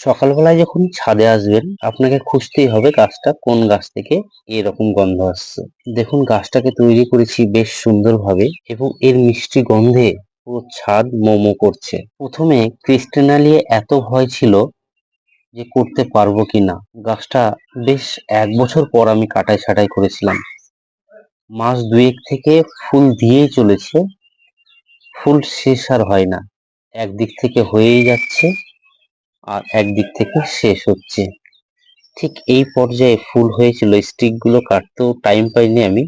সকালবেলায় যখন ছাদে আসবেন, আপনাকে খুঁজতেই হবে গাছটা কোন গাছ থেকে এরকম গন্ধ আসছে। দেখুন, গাছটাকে তৈরি করেছি বেশ সুন্দরভাবে এবং এর মিষ্টি গন্ধে পুরো ছাদ মোমো করছে। প্রথমে ক্রিস্টেনালিয়ে এত ভয় ছিল যে করতে পারব কিনা। গাছটা বেশ এক বছর পর আমি কাটাই ছাটাই করেছিলাম। মাস দুয়েক থেকে ফুল দিয়েই চলেছে। ফুল শেষ আর হয় না। একদিক থেকে হয়েই যাচ্ছে। আর একদিক থেকে শেষ হচ্ছে। ঠিক এই পর্যায়ে ফুল হয়েছিল স্টিকগুলো কাটতেও টাইম পাইনি আমি।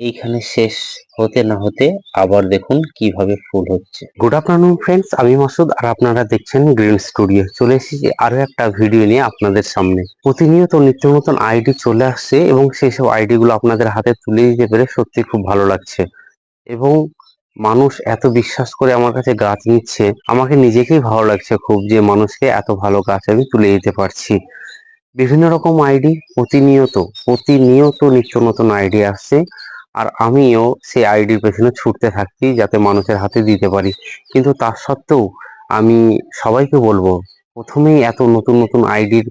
এইখানে শেষ হতে না হতে আবার দেখুন কীভাবে ফুল হচ্ছে। গুড আফটারনুন ফ্রেন্ডস আমি মাসুদ আর আপনারা দেখছেন গ্রিন স্টুডিও চলে এসেছি আরও একটা ভিডিও নিয়ে আপনাদের সামনে। প্রতিনিয়ত নিত্য নতুন আইডি চলে আসছে এবং সেই সব আইডি গুলো আপনাদের হাতে তুলে দিতে পেরে সত্যি খুব ভালো লাগছে। এবং মানুষ এত বিশ্বাস করে আমার কাছে গাছ নিচ্ছে, আমাকে নিজেকেই ভালো লাগছে খুব যে মানুষকে এত ভালো গাছ আমি তুলে দিতে পারছি। বিভিন্ন রকম আইডি, প্রতিনিয়ত প্রতিনিয়ত নিত্য নতুন আইডি আসছে, আর আমিও সেই আইডির পেছনে ছুটতে থাকি যাতে মানুষের হাতে দিতে পারি। কিন্তু তার সত্ত্বেও আমি সবাইকে বলব, প্রথমেই এত নতুন নতুন আইডির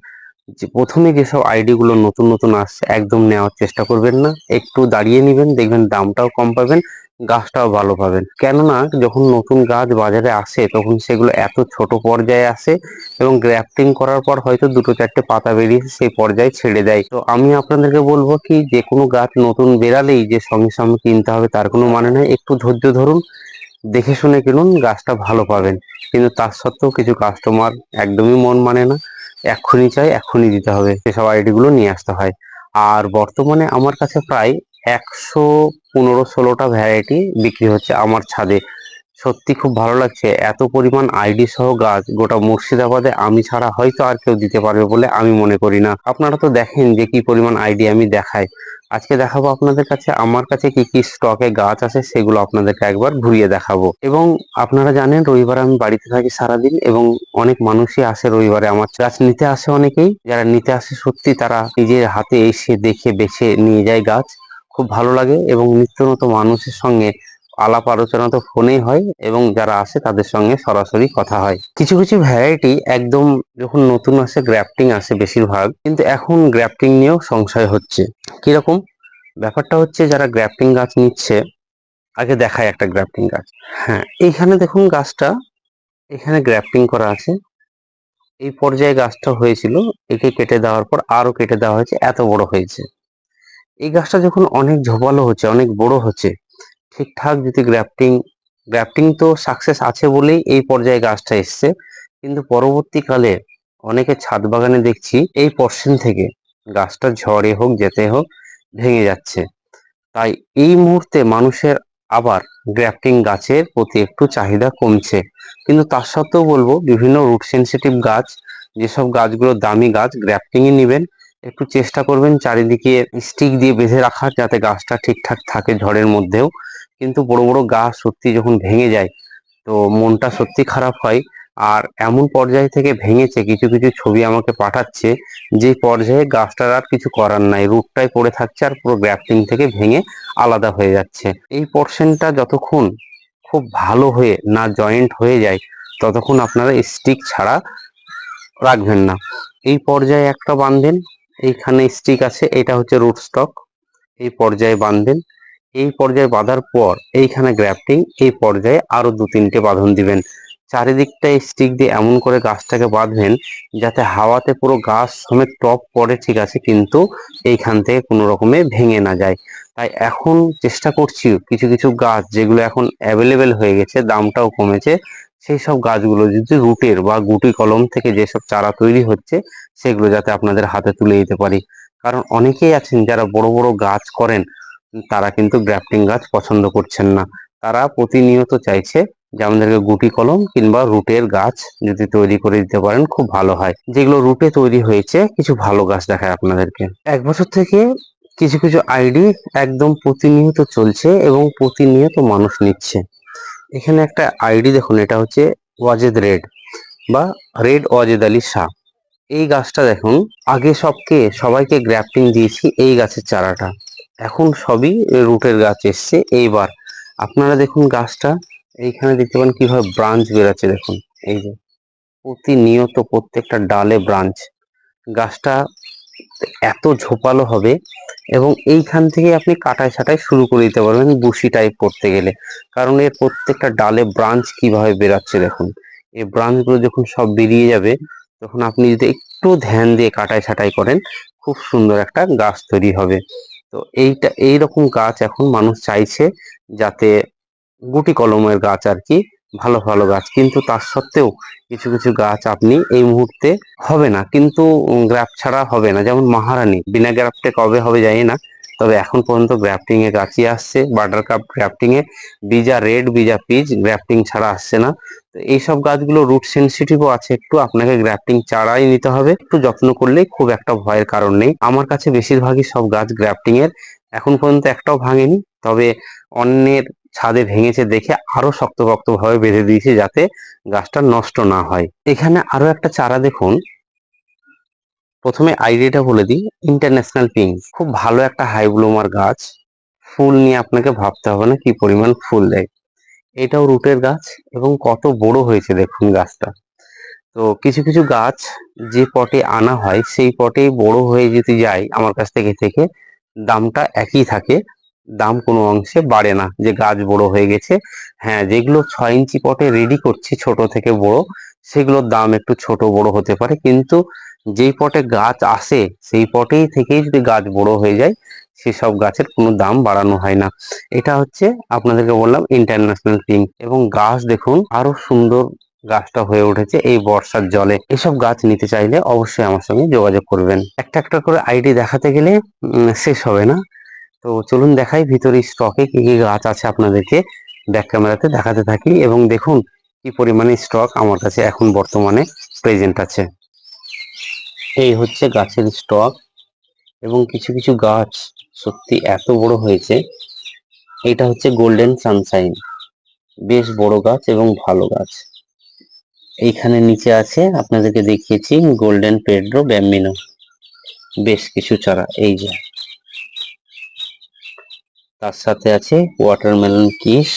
যে, প্রথমে যেসব আইডিগুলো নতুন নতুন আসছে একদম নেওয়ার চেষ্টা করবেন না, একটু দাঁড়িয়ে নেবেন, দেখবেন দামটাও কম পাবেন গাছটাও ভালো পাবেন। কেননা যখন নতুন গাছ বাজারে আসে, তখন সেগুলো এত ছোট পর্যায়ে আসে এবং গ্রাফটিং করার পর হয়তো দুটো চারটে পাতা বেরিয়ে সেই পর্যায়ে ছেড়ে দেয়। তো আমি আপনাদেরকে বলব কি, যে কোনো গাছ নতুন বেরালেই যে সঙ্গে সঙ্গে কিনতে হবে তার কোনো মানে নয়। একটু ধৈর্য ধরুন, দেখে শুনে কিনুন, গাছটা ভালো পাবেন। কিন্তু তার সত্ত্বেও কিছু কাস্টমার একদমই মন মানে না, এক্ষুনি চাই, এক্ষুনি দিতে হবে। সেসব আইডিগুলো নিয়ে আসতে হয়। আর বর্তমানে আমার কাছে প্রায় একশো পনেরো ষোলোটা ভ্যারাইটি বিক্রি হচ্ছে আমার ছাদে। সত্যি খুব ভালো লাগছে। এত পরিমাণ আইডি সহ গাছ গোটা মুর্শিদাবাদে আমি ছাড়া হয়তো আর কেউ দিতে পারবে বলে আমি মনে করি না। আপনারা তো দেখেন যে কি পরিমাণ আইডি আমি দেখাই। আজকে দেখাবো আপনাদের কাছে আমার কাছে কি কি স্টকে গাছ আছে সেগুলো আপনাদেরকে একবার ঘুরিয়ে দেখাবো। এবং আপনারা জানেন রবিবার আমি বাড়িতে থাকি সারাদিন এবং অনেক মানুষই আসে রবিবারে আমার গাছ নিতে আসে অনেকেই। যারা নিতে আসে সত্যি তারা নিজের হাতে এসে দেখে বেছে নিয়ে যায় গাছ। খুব ভালো লাগে এবং নিত্য নতুন মানুষের সঙ্গে আলাপ আলোচনা তো ফোনেই হয় এবং যারা আসে তাদের সঙ্গে সরাসরি কথা হয়। কিছু কিছু ভ্যারাইটি একদম যখন নতুন আসে গ্রাফটিং আসে বেশিরভাগ, কিন্তু এখন গ্র্যাফটিং নিয়েও সংশয় হচ্ছে। কীরকম? ব্যাপারটা হচ্ছে যারা গ্রাফটিং গাছ নিচ্ছে, আগে দেখায় একটা গ্রাফটিং গাছ। হ্যাঁ এইখানে দেখুন গাছটা, এখানে গ্রাফটিং করা আছে। এই পর্যায়ে গাছটা হয়েছিল, একে কেটে দেওয়ার পর আরও কেটে দেওয়া হয়েছে, এত বড় হয়েছে। এই গাছটা যখন অনেক ঝোপালো হচ্ছে, অনেক বড় হচ্ছে, ঠিকঠাক যদি গ্রাফটিং গ্রাফটিং তো সাকসেস আছে বলেই এই পর্যায়ে গাছটা এসছে। কিন্তু পরবর্তীকালে অনেকে ছাদ বাগানে দেখছি এই পর্শন থেকে গাছটা ঝড়ে হোক, যেতে হোক, ভেঙে যাচ্ছে। তাই এই মুহূর্তে মানুষের আবার গ্রাফটিং গাছের প্রতি একটু চাহিদা কমছে। কিন্তু তার সত্ত্বেও বলব, বিভিন্ন রুট সেন্সিটিভ গাছ, যেসব গাছগুলো দামি গাছ গ্রাফটিং এ নিবেন। একটু চেষ্টা করবেন চারিদিকে স্টিক দিয়ে বেঁধে রাখার যাতে গাছটা ঠিকঠাক থাকে ঝড়ের মধ্যেও। কিন্তু বড় বড় গাছ সত্যি যখন ভেঙে যায়, তো মনটা সত্যি খারাপ হয়। আর এমন পর্যায় থেকে ভেঙেছে, কিছু কিছু ছবি আমাকে পাঠাচ্ছে, যে পর্যায়ে গাছটার আর কিছু করার নাই রুটটাই পড়ে থাকছে আর পুরো গ্রাফটিং থেকে ভেঙে আলাদা হয়ে যাচ্ছে। এই পোর্শনটা যতক্ষণ খুব ভালো হয়ে না জয়েন্ট হয়ে যায়, ততক্ষণ আপনারা স্টিক ছাড়া রাখবেন না। এই পর্যায়ে একটা বাঁধেন এইখানে স্টিক আছে, এটা হচ্ছে রুট স্টক এই পর্যায়ে বাঁধবেন। এই পর্যায়ে বাঁধার পর এইখানে গ্র্যাফটিং এই পর্যায়ে আরও দু তিনটে বাঁধন দিবেন। চারিদিকটা স্টিক দিয়ে এমন করে গাছটাকে বাঁধবেন যাতে হাওয়াতে পুরো গাছ সমেত টপ পড়ে, ঠিক আছে, কিন্তু এইখান থেকে কোনো রকমে ভেঙে না যায়। তাই এখন চেষ্টা করছি কিছু কিছু গাছ যেগুলো এখন অ্যাভেলেবেল হয়ে গেছে, দামটাও কমেছে সেই সব গাছগুলো যদি রুটের বা গুটি কলম থেকে যেসব চারা তৈরি হচ্ছে, সেগুলো যাতে আপনাদের হাতে তুলে দিতে পারি। কারণ অনেকেই আছেন যারা বড় বড় গাছ করেন, তারা কিন্তু গ্রাফটিং গাছ পছন্দ করছেন না। তারা প্রতিনিয়ত চাইছে যে আমাদেরকে গুটি কলম কিংবা রুটের গাছ যদি তৈরি করে দিতে পারেন, খুব ভালো হয়। যেগুলো রুটে তৈরি হয়েছে, কিছু ভালো গাছ দেখায় আপনাদেরকে। এক বছর থেকে কিছু কিছু আইডি একদম প্রতিনিয়ত চলছে এবং প্রতিনিয়ত মানুষ নিচ্ছে। এখানে একটা আইডি দেখুন, এটা হচ্ছে ওয়াজেদ রেড বা রেড ওয়াজেদ আলী শাহ। এই গাছটা দেখুন, আগে সবকে, সবাইকে গ্র্যাফটিং দিয়েছি এই গাছের চারাটা। এখন সবই রুটের গাছ এসছে, এইবার আপনারা দেখুন গাছটা, এইখানে দেখতে পান কীভাবে ব্রাঞ্চ বেরোচ্ছে দেখুন, এই যে। প্রতিনিয়ত প্রত্যেকটা ডালে ব্রাঞ্চ গাছটা এত ঝোপালো হবে এবং এইখান থেকে আপনি কাটায় ছাটাই শুরু করে দিতে পারবেন বুশি টাইপ করতে গেলে। কারণ এর প্রত্যেকটা ডালে ব্রাঞ্চ কীভাবে বেরাচ্ছে দেখুন। এই ব্রাঞ্চগুলো যখন সব বেরিয়ে যাবে, তখন আপনি যদি একটু ধ্যান দিয়ে কাটায় ছাটাই করেন, খুব সুন্দর একটা গাছ তৈরি হবে। তো এইটা, এইরকম গাছ এখন মানুষ চাইছে যাতে গুটি কলমের গাছ আর কি ভালো ভালো গাছ। কিন্তু তার সত্ত্বেও কিছু কিছু গাছ আপনি এই মুহূর্তে হবে না। কিন্তু গ্রাফ ছাড়া হবে না। যেমন মহারানী, বিনা গ্রাফটে কবে হবে জানি না। তবে এখন পর্যন্ত গ্রাফটিং এ গাছই আসছে। বাটার কাপ গ্রাফটিং এ বিজা রেড, বিজা পিচ গ্রাফটিং ছাড়া আসছে না। তো এইসব গাছগুলো রুট সেন্সিটিভও আছে একটু। আপনাকে গ্রাফটিং চারাই নিতে হবে। একটু যত্ন করলেই খুব একটা ভয়ের কারণ নেই। আমার কাছে বেশিরভাগই সব গাছ গ্রাফটিং এর এখন পর্যন্ত একটাও ভাঙেনি। তবে অন্যের ছাদে ভেঙেছে দেখে আরও শক্তপোক্ত ভাবে বেঁধে দিয়েছি যাতে গাছটা নষ্ট না হয়। এখানে আরও একটা চারা দেখুন। প্রথমে আইডিয়াটা বলে দিই, ইন্টারন্যাশনাল পিঙ্ক। খুব ভালো একটা হাই ব্লুমার গাছ। ফুল নিয়ে আপনাকে ভাবতে হবে না কি পরিমাণ ফুল দেয়। এটাও রুটের গাছ এবং কত বড় হয়েছে দেখুন গাছটা। তো কিছু কিছু গাছ যে পটে আনা হয়, সেই পটেই বড় হয়ে যদি যায়, আমার কাছ থেকে থেকে দামটা একই থাকে। দাম কোনো অংশে বাড়ে না। যে গাছ বড় হয়ে গেছে হ্যাঁ যেগুলো ছয় ইঞ্চি পটে রেডি করছি ছোট থেকে বড়, সেগুলোর দাম একটু ছোট বড় হতে পারে। কিন্তু যেই পটে গাছ আসে, সেই পটেই থেকেই যদি গাছ বড় হয়ে যায়, সেসব গাছের কোনো দাম বাড়ানো হয় না। এটা হচ্ছে আপনাদেরকে বললাম ইন্টারন্যাশনাল পিঙ্ক এবং গাছ দেখুন, আরও সুন্দর গাছটা হয়ে উঠেছে এই বর্ষার জলে। এসব গাছ নিতে চাইলে অবশ্যই আমার সঙ্গে যোগাযোগ করবেন। একটা একটা করে আইডি দেখাতে গেলে শেষ হবে না। তো চলুন দেখাই ভিতরে স্টকে কি কি গাছ আছে আপনাদেরকে ব্যাক ক্যামেরাতে দেখাতে থাকি এবং দেখুন কি পরিমাণে স্টক আমার কাছে এখন বর্তমানে প্রেজেন্ট আছে। এই হচ্ছে গাছের স্টক এবং কিছু কিছু গাছ সত্যি এত বড় হয়েছে। এটা হচ্ছে গোল্ডেন সানশাইন বেশ বড় গাছ এবং ভালো গাছ। এইখানে নিচে আছে, আপনাদেরকে দেখিয়েছি গোল্ডেন পেড্রো ব্যাম্বিনো বেশ কিছু চারা, এই যে। তার সাথে আছে ওয়াটারমেলন কিস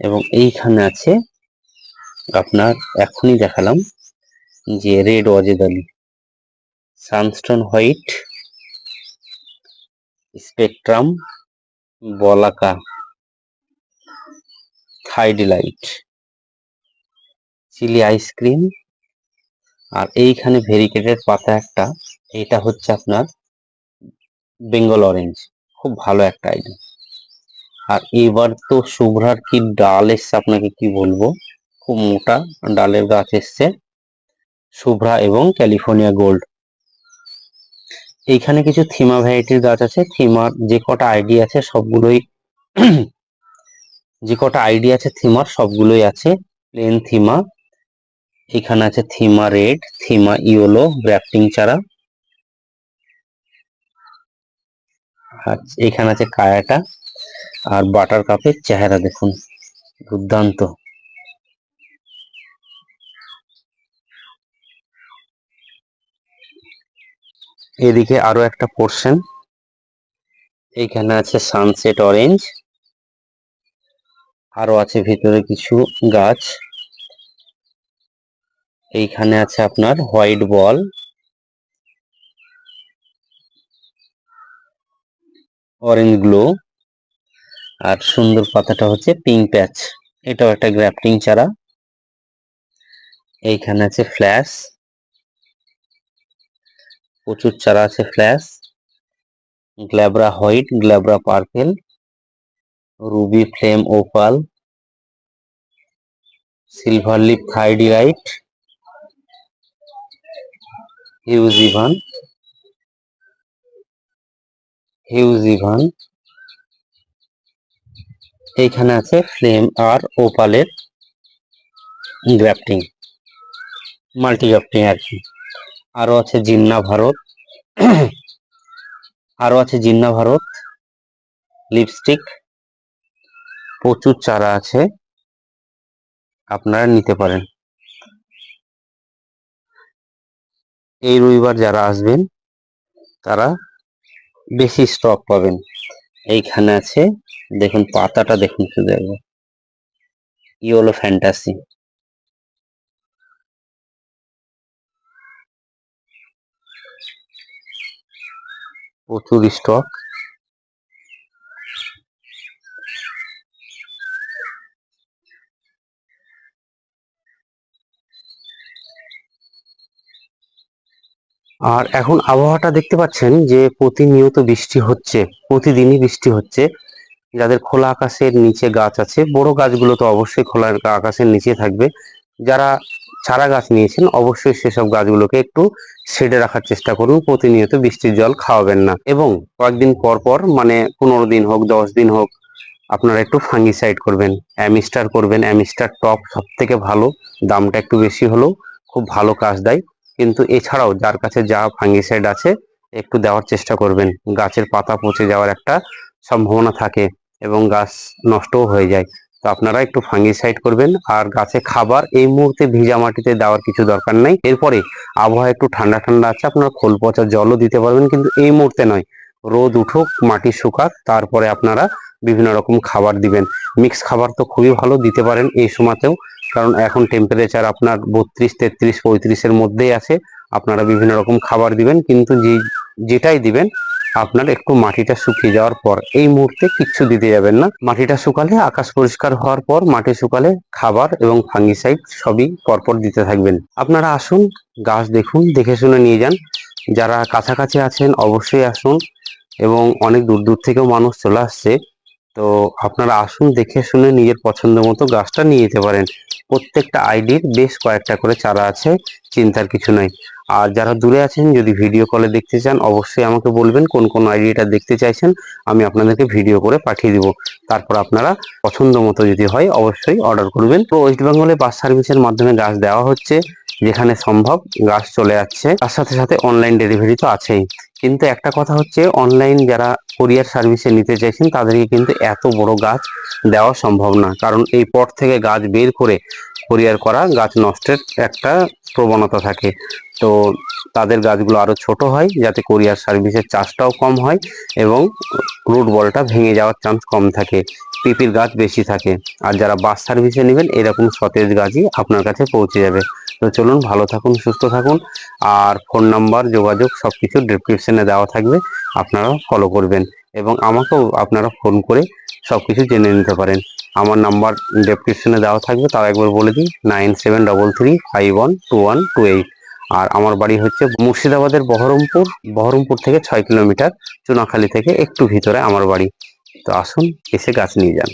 এবং এইখানে আছে আপনার এখনই দেখালাম যে red Wajed Ali sunstone white spectrum বলাকা Thai delight chilli ice cream আর এইখানে ভেরিকেটেড পাতা একটা এটা হচ্ছে আপনার বেঙ্গল অরেঞ্জ খুব ভালো একটা আইডিয়া আর এবার তো শুভ্রার কি ডাল এসছে আপনাকে কি বলব? খুব মোটা ডালের গাছ এসছে। শুভ্রা এবং ক্যালিফোর্নিয়া গোল্ড। এইখানে কিছু থিমা ভ্যারাইটির গাছ আছে। থিমার যে কটা আইডি আছে সবগুলোই যে কটা আইডি আছে থিমার সবগুলোই আছে। প্লেন থিমা। এখানে আছে থিমা রেড, থিমা ইয়েলো গ্রাফটিং চারা। এখানে আছে কায়াটা আর বাটার কাপের চেহারা দেখুন, দুর্দান্ত। এদিকে আরও একটা পোর্শন এইখানে আছে সানসেট অরেঞ্জ আরও আছে ভিতরে কিছু গাছ। এইখানে আছে আপনার হোয়াইট বল অরেঞ্জ গ্লো আর সুন্দর পাতাটা হচ্ছে পিঙ্ক প্যাচ এটাও একটা গ্রাফটিং চারা, এইখানে আছে ফ্ল্যাশ প্রচুর চারা আছে flash glabra white glabra purple ruby flame opal silver lip Thai delight huge Evan huge Evan এইখানে আছে ফ্লেম আর ওপালের গ্রাফটিং মাল্টি গ্রাফটিং আর কি। আরও আছে জিন্না ভারত। আরও আছে জিন্না ভারত। লিপস্টিক প্রচুর চারা আছে। আপনারা নিতে পারেন। এই রবিবার যারা আসবেন, তারা বেশি স্টক পাবেন। এইখানে আছে দেখুন পাতাটা দেখুন শুধু একবার ইয়েলো ফ্যান্টাসি প্রচুর স্টক আর এখন আবহাওয়াটা দেখতে পাচ্ছেন যে প্রতিনিয়ত বৃষ্টি হচ্ছে, প্রতিদিনই বৃষ্টি হচ্ছে। যাদের খোলা আকাশের নিচে গাছ আছে, বড় গাছগুলো তো অবশ্যই খোলা আকাশের নিচে থাকবে। যারা চারা গাছ নিয়েছেন, অবশ্যই সেসব গাছগুলোকে একটু শেডে রাখার চেষ্টা করুন, প্রতিনিয়ত বৃষ্টির জল খাওয়াবেন না। এবং কয়েকদিন পর পর মানে পনেরো দিন হোক, দশ দিন হোক, আপনারা একটু ফাঙ্গিসাইড করবেন অ্যামিস্টার করবেন। অ্যামিস্টার টপ সব থেকে ভালো, দামটা একটু বেশি হলেও খুব ভালো কাজ দেয়। কিন্তু এছাড়াও যার কাছে যা ফাঙ্গিসাইড আছে, একটু দেওয়ার চেষ্টা করবেন। গাছের পাতা পচে যাওয়ার একটা সম্ভাবনা থাকে এবং গাছ নষ্টও হয়ে যায়। তো আপনারা একটু ফাঙ্গিসাইড করবেন আর গাছে খাবার এই মুহূর্তে ভিজা মাটিতে দেওয়ার কিছু দরকার নাই। এরপরে আবহাওয়া একটু ঠান্ডা ঠান্ডা আছে, আপনারা খোল পচা জলও দিতে পারবেন, কিন্তু এই মুহূর্তে নয়। রোদ উঠুক, মাটি শুকাক, তারপরে আপনারা বিভিন্ন রকম খাবার দিবেন। মিক্স খাবার তো খুবই ভালো দিতে পারেন এই সময়তেও। কারণ এখন টেম্পারেচার আপনার বত্রিশ, তেত্রিশ, পঁয়ত্রিশের মধ্যেই আছে। আপনারা বিভিন্ন রকম খাবার দিবেন, কিন্তু যে যেটাই দিবেন, আপনার একটু মাটিটা শুকিয়ে যাওয়ার পর, এই মুহূর্তে কিচ্ছু দিতে যাবেন না। মাটিটা শুকালে, আকাশ পরিষ্কার হওয়ার পর, মাটি শুকালে খাবার এবং ফাঙ্গিসাইড সবই পরপর দিতে থাকবেন। আপনারা আসুন, গাছ দেখুন, দেখে শুনে নিয়ে যান। যারা কাছাকাছি আছেন, অবশ্যই আসুন এবং অনেক দূর দূর থেকেও মানুষ চলে আসছে। তো আপনারা আসুন, দেখে শুনে নিজের পছন্দ মতো গাছটা নিয়ে যেতে পারেন। প্রত্যেকটা আইডির বেশ কয়েকটা করে চারা আছে, চিন্তার কিছু নাই। আর যারা দূরে আছেন, যদি ভিডিও কলে দেখতে চান, অবশ্যই আমাকে বলবেন কোন কোন আইডিটা দেখতে চাইছেন, আমি আপনাদেরকে ভিডিও করে পাঠিয়ে দিব। তারপর আপনারা পছন্দ মতো যদি হয়, অবশ্যই অর্ডার করবেন। তো ওয়েস্ট বেঙ্গলে বাস সার্ভিসের মাধ্যমে গাছ দেওয়া হচ্ছে, যেখানে সম্ভব গাছ চলে যাচ্ছে তার সাথে সাথে অনলাইন ডেলিভারি তো আছেই। কিন্তু একটা কথা হচ্ছে অনলাইন যারা কোরিয়ার সার্ভিসে নিতে চাইছেন, তাদেরকে কিন্তু এত বড় গাছ দেওয়া সম্ভব না। কারণ এই পট থেকে গাছ বের করে কোরিয়ার করা গাছ নষ্টের একটা প্রবণতা থাকে। তো তাদের গাছগুলো আরও ছোট হয়, যাতে কোরিয়ার সার্ভিসের চার্জটাও কম হয় এবং রুট বলটা ভেঙে যাওয়ার চান্স কম থাকে, পিপির গাছ বেশি থাকে। আর যারা বাস সার্ভিসে নেবেন, এরকম সতেজ গাছই আপনার কাছে পৌঁছে যাবে। তো চলুন, ভালো থাকুন, সুস্থ থাকুন। আর ফোন নাম্বার, যোগাযোগ সব কিছু ডিসক্রিপশনে দেওয়া থাকবে আপনারা ফলো করবেন। এবং আমাকেও আপনারা ফোন করে সব কিছু জেনে নিতে পারেন। আমার নাম্বার ডেসক্রিপশনে দেওয়া থাকবে, তাও একবার বলে দিই nine seven double three five one two one two eight আর আমার বাড়ি হচ্ছে মুর্শিদাবাদের বহরমপুর বহরমপুর থেকে ছয় কিলোমিটার, চুনাখালী থেকে একটু ভিতরে আমার বাড়ি। তো আসুন, এসে গাছ নিয়ে যান।